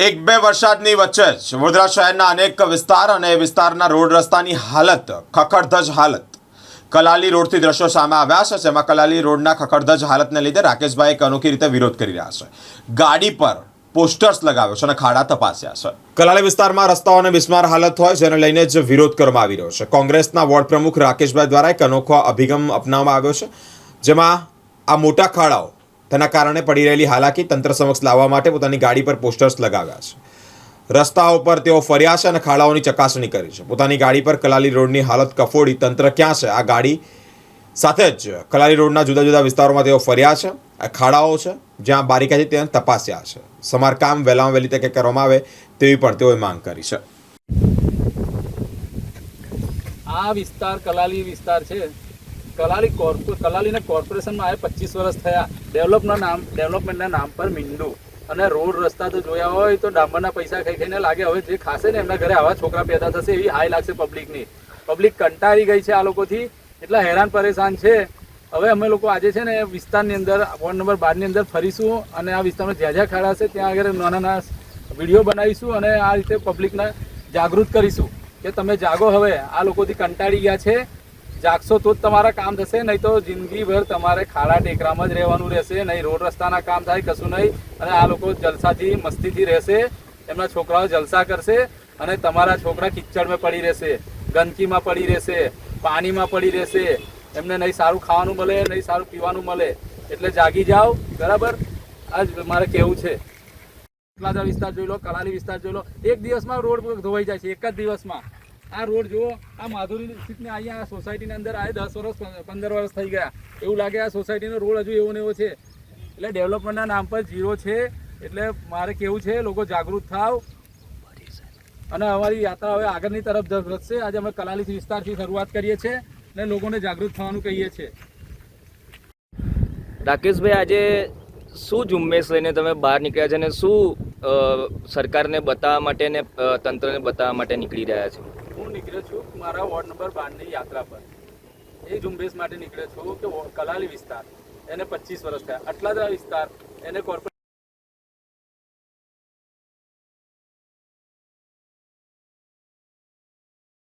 એક બે વરસાદની વચ્ચે જ વડોદરા શહેરના અનેક વિસ્તાર અને વિસ્તારના રોડ રસ્તાની હાલત ખખડધજ હાલત. કલાલી રોડથી દ્રશ્યો સામે આવ્યા છે, જેમાં કલાલી રોડના ખખડધજ હાલતને લીધે રાકેશભાઈ એક અનોખી રીતે વિરોધ કરી રહ્યા છે. ગાડી પર પોસ્ટર્સ લગાવ્યો છે અને ખાડા તપાસ્યા છે. કલાલી વિસ્તારમાં રસ્તાઓને બિસ્માર હાલત હોય જેને લઈને જ વિરોધ કરવામાં આવી રહ્યો છે. કોંગ્રેસના વોર્ડ પ્રમુખ રાકેશભાઈ દ્વારા એક અનોખો અભિગમ અપનાવવામાં આવ્યો છે, જેમાં આ મોટા ખાડાઓ તેના કારણે પડી રહેલી હાલાકી તંત્ર સમક્ષ લાવવા માટે પોતાની ગાડી પર પોસ્ટર્સ લગાવ્યા છે. રસ્તાઓ પર તેઓ ફર્યા છે અને ખાડાઓની ચકાસણી કરી છે. પોતાની ગાડી પર કલાલી રોડની હાલત કફોડી. તંત્ર ક્યાં છે? આ ગાડી સાથે જ કલાલી રોડના જુદા જુદા વિસ્તારોમાં તેઓ ફર્યા છે. ખાડાઓ છે જ્યાં બારીકાઈથી તેને તપાસ્યા છે. સમારકામ વહેલામાં વહેલી તકે કરવામાં આવે તેવી પણ તેઓએ માંગ કરી છે. આ વિસ્તાર કલાલી વિસ્તાર છે. કલાલી કોર્પો, કલાલીના કોર્પોરેશનમાં આવે પચીસ વર્ષ થયા. ડેવલપના નામ, ડેવલપમેન્ટના નામ પર મીંડું. અને રોડ રસ્તા તો જોયા હોય તો ડાંબરના પૈસા ખાઈ ખાઈને લાગે. હવે જે ખાશે ને એમના ઘરે આવા છોકરા પેદા થશે એવી હાઈ લાગશે પબ્લિકની. પબ્લિક કંટાળી ગઈ છે આ લોકોથી. એટલા હેરાન પરેશાન છે. હવે અમે લોકો આજે છે ને વિસ્તારની અંદર, વોર્ડ નંબર બારની અંદર ફરીશું અને આ વિસ્તારમાં જ્યાં જ્યાં ખાડા છે ત્યાં આગળ નાના નાના વીડિયો બનાવીશું અને આ રીતે પબ્લિકને જાગૃત કરીશું. કે તમે જાગો હવે. આ લોકોથી કંટાળી ગયા છે. જાગશો તો જ તમારા કામ થશે, નહીં તો જિંદગીભર તમારે ખાડા ટેકરામાં જ રહેવાનું રહેશે, નહીં રોડ રસ્તાના કામ થાય કશું નહીં, અને આ લોકો જલસાથી, મસ્તીથી રહેશે, એમના છોકરાઓ જલસા કરશે, અને તમારા છોકરા કિચડમાં પડી રહેશે, ગંદકીમાં પડી રહેશે, પાણીમાં પડી રહેશે, એમને નહીં સારું ખાવાનું મળે, નહીં સારું પીવાનું મળે, એટલે જાગી જાઓ, બરાબર? આ જ મારે કહેવું છે. પ્લાઝા વિસ્તાર જોઈ લો, કલાલી વિસ્તાર જોઈ લો, એક દિવસમાં રોડ ધોવાઈ જાય છે, એક જ દિવસમાં. આ રોડ જુઓ, આ માધુરી સ્થિતને અહીંયા આ સોસાયટીની અંદર આ દસ વર્ષ પંદર વર્ષ થઈ ગયા. એવું લાગે આ સોસાયટીનો રોડ હજુ એવો ને એવો છે. એટલે ડેવલપમેન્ટના નામ પર જીરો છે. એટલે મારે કેવું છે, લોકો જાગૃત થાવ. અને અમારી યાત્રા હવે આગળની તરફ વધશે. આજે અમે કલાલી વિસ્તારથી શરૂઆત કરીએ છીએ અને લોકોને જાગૃત થવાનું કહીએ છીએ. રાકેશભાઈ, આજે શું ઝુંબેશ લઈને તમે બહાર નીકળ્યા છે અને શું સરકારને બતાવવા માટે ને તંત્રને બતાવવા માટે નીકળી રહ્યા છો? હું નીકળ્યો છું મારા વોર્ડ નંબર બારની યાત્રા પર. એ ઝુંબેશ માટે નીકળ્યો છું કે કલાલી વિસ્તાર. એને પચીસ વર્ષ થયા. જ વિસ્તાર. એને કોર્પોરેટ